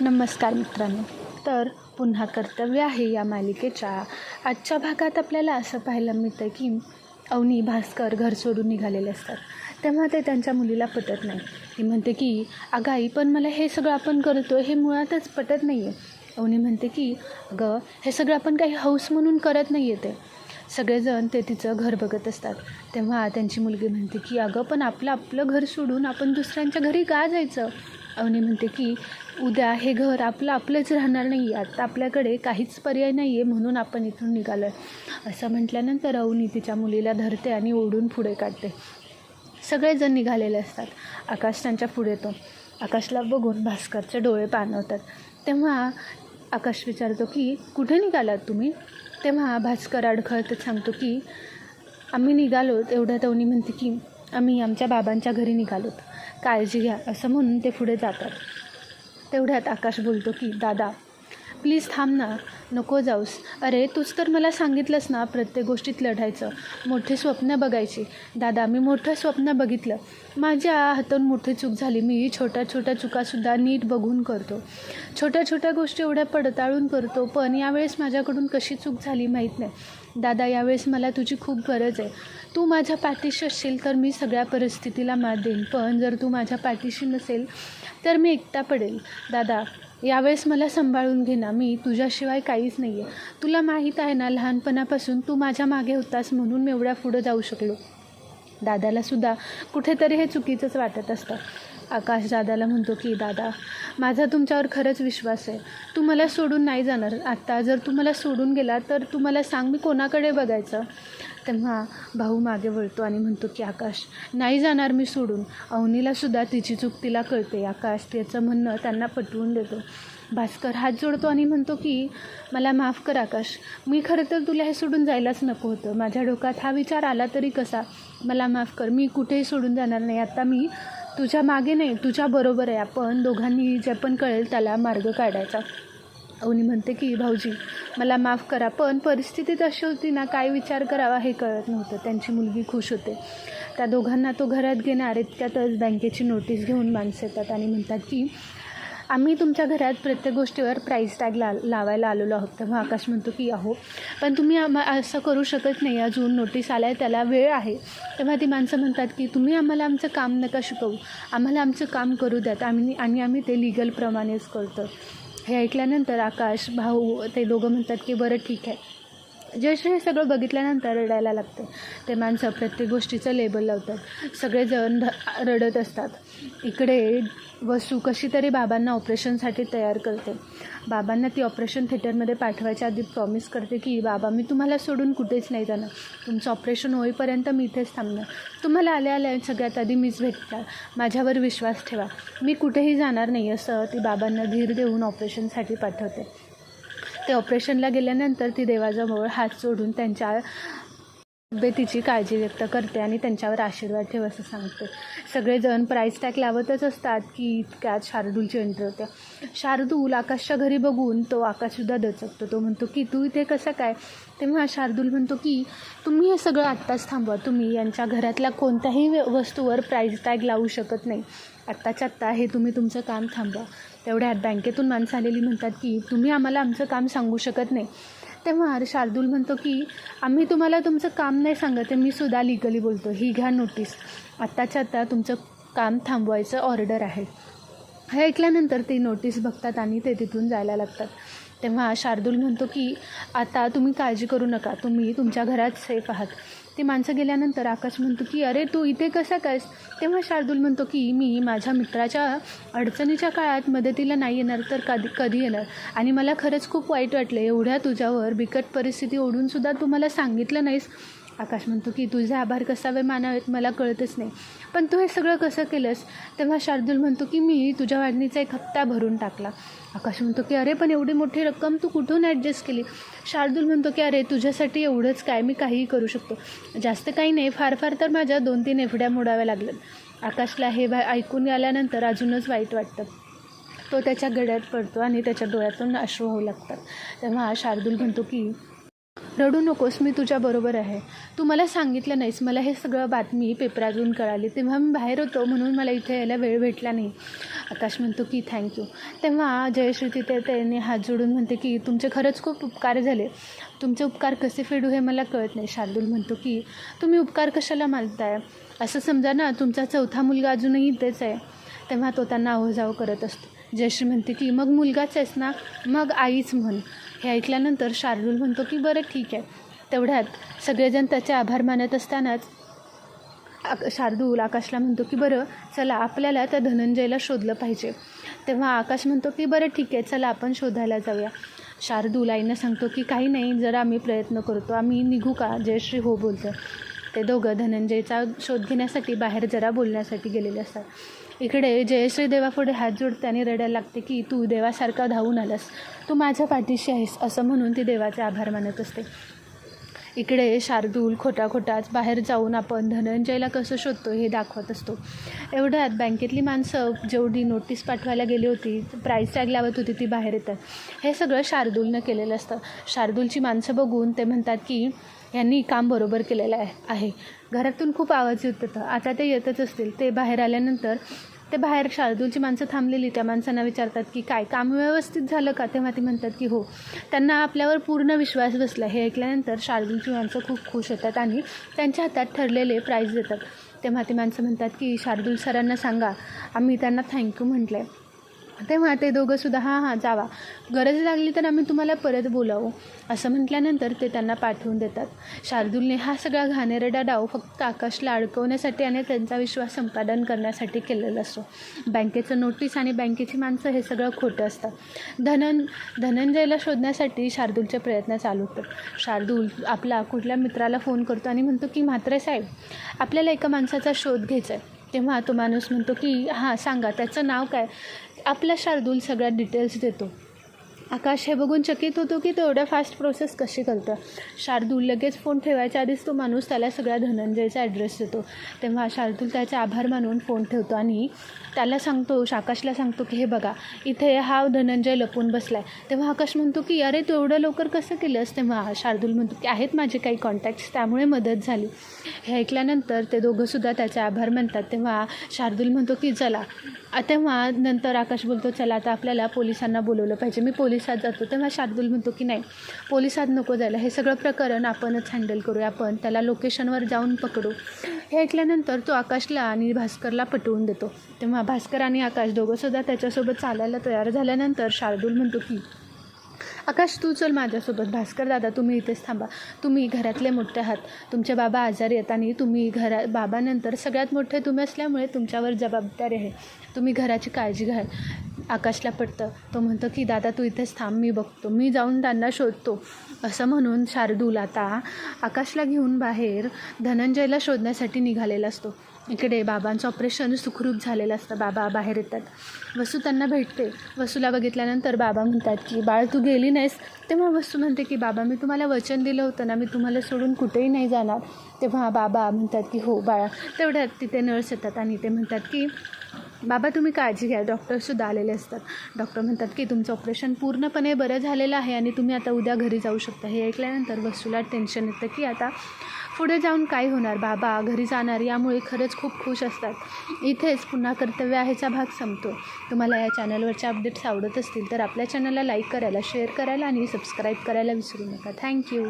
नमस्कार मित्रांनो. तर पुन्हा कर्तव्य आहे या मालिकेच्या. आजच्या भागात आपल्याला असं पाहायला मिळतं की अवनी भास्कर घर सोडून निघालेले असतात. तेव्हा ते त्यांच्या मुलीला पटत नाही. ती म्हणते की अगं आई पण मला हे सगळं आपण करतो हे मुळातच पटत नाही आहे अवनी म्हणते की अगं हे सगळं आपण काही हौस म्हणून करत नाही आहे ते. सगळेजण ते तिचं घर बघत असतात. तेव्हा त्यांची मुलगी म्हणते की अगं पण आपलं आपलं घर सोडून आपण दुसऱ्यांच्या घरी का जायचं? अवनी म्हणते की उद्या हे घर आपलं आपलंच राहणार नाही आता आपल्याकडे काहीच पर्याय नाही आहे म्हणून आपण इथून निघालो आहे असं म्हटल्यानंतर अवनी तिच्या मुलीला धरते आणि ओढून पुढे काढते. सगळेजण निघालेले असतात. आकाश त्यांच्या पुढे येतो. आकाशला बघून भास्करचे डोळे पाणवतात तेव्हा आकाश विचारतो की कुठे निघालात तुम्ही? तेव्हा भास्कर अडखळतच सांगतो की आम्ही निघालो. एवढ्या अवनी म्हणते की आम्ही आमच्या बाबांच्या घरी निघालोत. काळजी घ्या असं म्हणून ते पुढे जातात. तेवढ्यात आकाश बोलतो की दादा प्लीज थांब ना नको जाऊस. अरे तूच तर मला सांगितलंस ना प्रत्येक गोष्टीत लढायचं. मोठी स्वप्न बघायची. दादा मी मोठं स्वप्न बघितलं. माझ्या हातून मोठी चूक झाली. मी छोट्या छोट्या चुकासुद्धा नीट बघून करतो. छोट्या छोट्या गोष्टी एवढ्या पडताळून करतो पण यावेळेस माझ्याकडून कशी चूक झाली माहीत नाही. दादा यावेळेस मला तुझी खूप गरज आहे. तू माझ्या पाठीशी असशील तर मी सगळ्या परिस्थितीला मात देईन पण जर तू माझ्या पाठीशी नसेल तर मी एकटा पडेल. दादा यावेळेस मला सांभाळून घे ना मी तुझ्याशिवाय काहीच नाही आहे तुला माहीत आहे ना लहानपणापासून तू माझ्या मागे होतास म्हणून मी एवढ्या पुढं जाऊ शकलो. दादालासुद्धा कुठेतरी हे चुकीचंच वाटत असतं. आकाश दादाला म्हणतो की दादा माझा तुमच्यावर खरंच विश्वास आहे. तू मला सोडून नाही जाणार. आत्ता जर तू मला सोडून गेला तर तू मला सांग मी कोणाकडे बघायचं? तेव्हा भाऊ मागे वळतो आणि म्हणतो की आकाश नाही जाणार मी सोडून. अवनीलासुद्धा तिची चूक तिला कळते. आकाश त्याचं म्हणणं त्यांना पटवून देतो. भास्कर हात जोडतो आणि म्हणतो की मला माफ कर आकाश. मी खरं तर तुला हे सोडून जायलाच नको होतं. माझ्या डोक्यात हा विचार आला तरी कसा? मला माफ कर. मी कुठेही सोडून जाणार नाही. आता मी तुझ्या मागे नाही. तुझ्या बरोबर आहे. आपण दोघांनी जे पण कळेल त्याला मार्ग काढायचा. अवनी म्हणते की भाऊजी मला माफ करा पण परिस्थितीत अशी होती ना काय विचार करावा हे कळत नव्हतं. त्यांची मुलगी खुश होते. त्या दोघांना तो घरात घेणार इतक्यातच बँकेची नोटीस घेऊन माणसं येतात आणि म्हणतात की आम्ही तुमच्या घरात प्रत्येक गोष्टीवर प्राईस टॅग ला लावायला आलेलो आहोत. तेव्हा आकाश म्हणतो की अहो पण तुम्ही आम्हा असं करू शकत नाही. अजून नोटीस आला आहे त्याला वेळ आहे. तेव्हा ती माणसं म्हणतात की तुम्ही आम्हाला आमचं काम नका शिकवू. आम्हाला आमचं काम करू द्यात आम्ही आणि आम्ही ते लिगलप्रमाणेच करतो. हे ऐकल्यानंतर आकाश भाऊ ते दोघं म्हणतात की बरं ठीक आहे. जस्ट हे सगळं बघितल्यानंतर रडायला लागतं. ते माणसं प्रत्येक गोष्टीचं लेबल लावतात. सगळेजण ध रडत असतात. इकडे वसू कशी तरी बाबांना ऑपरेशनसाठी तयार करते. बाबांना ती ऑपरेशन थिएटरमध्ये पाठवायच्या आधी प्रॉमिस करते की बाबा मी तुम्हाला सोडून कुठेच नाही जाणार. तुमचं ऑपरेशन होईपर्यंत मी इथेच थांबणार. तुम्हाला आल्या आल्या सगळ्यात आधी मीच भेटणार. माझ्यावर विश्वास ठेवा. मी कुठेही जाणार नाही असं ती बाबांना धीर देऊन ऑपरेशनसाठी पाठवते. ते ऑपरेशनला गेल्यानंतर ती देवाजवळ हात जोडून त्यांच्या तब्येतीची काळजी व्यक्त करते आणि त्यांच्यावर आशीर्वाद ठेव असं सांगते. सगळेजण प्राईस टॅग लावतच असतात की इतक्यात शार्दूलची एंट्री होते शार्दूल आकाशच्या घरी बघून तो आकाशसुद्धा दचकतो. तो म्हणतो की तू इथे कसं काय? तेव्हा शार्दूल म्हणतो की तुम्ही हे सगळं आत्ताच थांबवा. तुम्ही यांच्या घरातल्या कोणत्याही व- वस्तूवर प्राईस टॅग लावू शकत नाही. आत्ताच्या आत्ता हे तुम्ही तुमचं काम थांबवा. तेवढ्यात बँकेतून माणसं आलेली म्हणतात की तुम्ही आम्हाला आमचं काम सांगू शकत नाही. तेव्हा शार्दूल म्हणतो की आम्ही तुम्हाला तुमचं काम नाही सांगत आहे मी सुद्धा लिगली बोलतो. ही घ्या नोटीस आत्ताच्या आत्ता तुमचं काम थांबवायचं ऑर्डर आहे. हे ऐकल्यानंतर ते नोटीस बघतात आणि ते तिथून जायला लागतात. तेव्हा शार्दूल म्हणतो की आता तुम्ही काळजी करू नका. तुम्ही तुमच्या घरात सेफ आहात. ती माणसं गेल्यानंतर आकाश म्हणतो की अरे तू इथे कसा कायस तेव्हा शार्दूल म्हणतो की मी माझ्या मित्राच्या अडचणीच्या काळात मदतीला नाही येणार तर कधी कधी येणार? आणि मला खरंच खूप वाईट वाटलं. एवढ्या तुझ्यावर बिकट परिस्थिती ओढूनसुद्धा तू मला सांगितलं नाहीस. आकाश म्हणतो की तुझे आभार कसावे मानावेत मला कळतच नाही. पण तू हे सगळं कसं केलंस? तेव्हा शार्दूल म्हणतो की मी तुझ्या वाढणीचा एक हप्ता भरून टाकला. आकाश म्हणतो की अरे पण एवढी मोठी रक्कम तू कुठून ॲडजस्ट केली? शार्दूल म्हणतो की अरे तुझ्यासाठी एवढंच काय मी काहीही करू शकतो. जास्त काही नाही फार फार तर माझ्या दोन तीन एफड्या मोडाव्या लागल्यात. आकाशला हे वा- ऐकून आल्यानंतर अजूनच वाईट वाटतं. तो त्याच्या गड्यात पडतो आणि त्याच्या डोळ्यातून अश्रू होऊ लागतात. तेव्हा शार्दूल म्हणतो की रडू नकोस मी तुझ्याबरोबर आहे. तू मला सांगितलं नाहीस. मला हे सगळं बातमी पेपरातून कळाली. तेव्हा मी बाहेर होतो म्हणून मला इथे यायला वेळ भेटला नाही. आकाश म्हणतो की थँक्यू तेव्हा जयश्री तिथे त्याने हात जोडून म्हणते की तुमचे खरंच खूप उपकार झाले. तुमचे उपकार कसे फेडू हे मला कळत नाही. शार्दूल म्हणतो की तुम्ही उपकार कशाला मानताय? असं समजा ना तुमचा चौथा मुलगा अजूनही इथेच आहे. तेव्हा तो त्यांना अवजाव करत असतो. जयश्री म्हणते की मग मुलगाच आहेस ना? मग आईच म्हण. हे ऐकल्यानंतर शार्दूल म्हणतो की बरं ठीक आहे. तेवढ्यात सगळेजण त्याचे आभार मानत असतानाच आक शार्दूल आकाशला म्हणतो की बरं चला आपल्याला त्या धनंजयला शोधलं पाहिजे. तेव्हा आकाश म्हणतो की बरं ठीक आहे चला आपण शोधायला जाऊया. शार्दूल आईनं सांगतो की काही नाही जरा आम्ही प्रयत्न करतो. आम्ही निघू का? जयश्री हो बोलतं ते दोघं धनंजयचा शोध घेण्यासाठी बाहेर जरा बोलण्यासाठी गेलेले असतात. इकडे जयश्री देवापुढे हात जोडते आणि रडायला लागते की तू देवासारखा धावून आलास. तू माझ्या पाठीशी आहेस असं म्हणून ती देवाचे आभार मानत असते. इकडे शार्दूल खोटा खोटाच बाहेर जाऊन आपण धनंजयला कसं शोधतो हे दाखवत असतो. एवढ्यात बँकेतली माणसं जेवढी नोटीस पाठवायला गेली होती प्राईस टॅग लावत होती ती बाहेर येतात. हे सगळं शार्दूलनं केलेलं असतं. शार्दूलची माणसं बघून ते म्हणतात की यांनी काम बरोबर केलेलं आहे. आहे. घरातून खूप आवाज येत होता. आता ते येतच असतील. ते बाहेर आल्यानंतर ते बाहेर शार्दूलची माणसं थांबलेली त्या माणसांना विचारतात की काय काम व्यवस्थित झालं का? तेव्हा ती म्हणतात की हो. त्यांना आपल्यावर पूर्ण विश्वास बसला. हे ऐकल्यानंतर शार्दूलची माणसं खूप खुश होतात आणि त्यांच्या हातात ठरलेले प्राईज देतात. तेव्हा ती माणसं म्हणतात की शार्दूल सरांना सांगा. आम्ही त्यांना थँक्यू म्हटलं आहे तेव्हा ते दोघंसुद्धा हां हां जावा. गरज लागली तर आम्ही तुम्हाला परत बोलावू. असं म्हटल्यानंतर ते त्यांना पाठवून देतात. शार्दूलने हा सगळा घाणेरडा डाव फक्त आकाशला अडकवण्यासाठी आणि त्यांचा विश्वास संपादन करण्यासाठी केलेला असतो. बँकेचं नोटीस आणि बँकेची माणसं हे सगळं खोटं असतं धनन धनंजयला शोधण्यासाठी शार्दूलचे प्रयत्न चालू होतात शार्दूल आपला कुठल्या मित्राला फोन करतो आणि म्हणतो की म्हात्रे साहेब आपल्याला एका माणसाचा शोध घ्यायचा आहे तेव्हा तो माणूस म्हणतो की हां सांगा त्याचं नाव काय? आपला शार्दूल सगळ्या डिटेल्स देतो. आकाश हे बघून चकित होतो की तो एवढ्या फास्ट प्रोसेस कशी करतं? शार्दूल लगेच फोन ठेवायच्या आधीच तो माणूस त्याला सगळ्या धनंजयचा ॲड्रेस देतो. तेव्हा शार्दूल त्याचे आभार मानून फोन ठेवतो आणि त्याला सांगतो आकाशला सांगतो की हे बघा इथे हा धनंजय लपून बसला आहे तेव्हा आकाश म्हणतो की अरे तू एवढं लवकर कसं केलंस? तेव्हा शार्दूल म्हणतो की आहेत माझे काही कॉन्टॅक्ट्स त्यामुळे मदत झाली. हे ऐकल्यानंतर ते दोघंसुद्धा त्याचे आभार मानतात. तेव्हा शार्दूल म्हणतो की चला. तेव्हा नंतर आकाश बोलतो चला आता आपल्याला पोलिसांना बोलवलं पाहिजे. मी पोलिसात जातो तेव्हा शार्दूल म्हणतो की नाही पोलिसात नको जायला. हे सगळं प्रकरण आपणच हँडल करूया. आपण त्याला लोकेशनवर जाऊन पकडू. हे ऐकल्यानंतर तो आकाशला आणि भास्करला पटवून देतो. तेव्हा भास्कर आणि आकाश दोघंसुद्धा त्याच्यासोबत चालायला तयार झाल्यानंतर शार्दूल म्हणतो की आकाश तू चल माझ्यासोबत. भास्कर दादा तुम्ही इथेच थांबा. तुम्ही घरातले मोठे आहात. तुमचे बाबा आजारी आहेत आणि तुम्ही घरा बाबानंतर सगळ्यात मोठे तुम्ही असल्यामुळे तुमच्यावर जबाबदारी आहे. तुम्ही घराची काळजी घ्या. आकाशला पडतं. तो म्हणतो की दादा तू इथेच थांब मी बघतो. मी जाऊन त्यांना शोधतो. असं म्हणून शार्दूल आता आकाशला घेऊन बाहेर धनंजयला शोधण्यासाठी निघालेला असतो. इकडे बाबांचं ऑपरेशन सुखरूप झालेलं असतं. बाबा बाहेर येतात. वसू त्यांना भेटते. वसूला बघितल्यानंतर बाबा म्हणतात की बाळ तू गेली नाहीस. तेव्हा वसू म्हणते की बाबा मी तुम्हाला वचन दिलं होतं ना मी तुम्हाला सोडून कुठेही नाही जाणार. तेव्हा बाबा म्हणतात की हो बाळा. तेवढ्यात तिथे नर्स येतात आणि ते म्हणतात की बाबा तुम्ही काळजी घ्या. डॉक्टरसुद्धा आलेले असतात. डॉक्टर म्हणतात की तुमचं ऑपरेशन पूर्णपणे बरं झालेलं आहे आणि तुम्ही आता उद्या घरी जाऊ शकता. हे ऐकल्यानंतर वसूला टेन्शन येतं की आता पुढे जाऊन काय होणार? बाबा घरी जाणार यामुळे खरंच खूप खुश असतात. इथेच पुन्हा कर्तव्य आहेचा भाग संपतो. तुम्हाला या चॅनलवरच्या अपडेट्स आवडत असतील तर आपल्या चॅनलला लाईक करायला शेअर करायला आणि सबस्क्राईब करायला विसरू नका. थँक्यू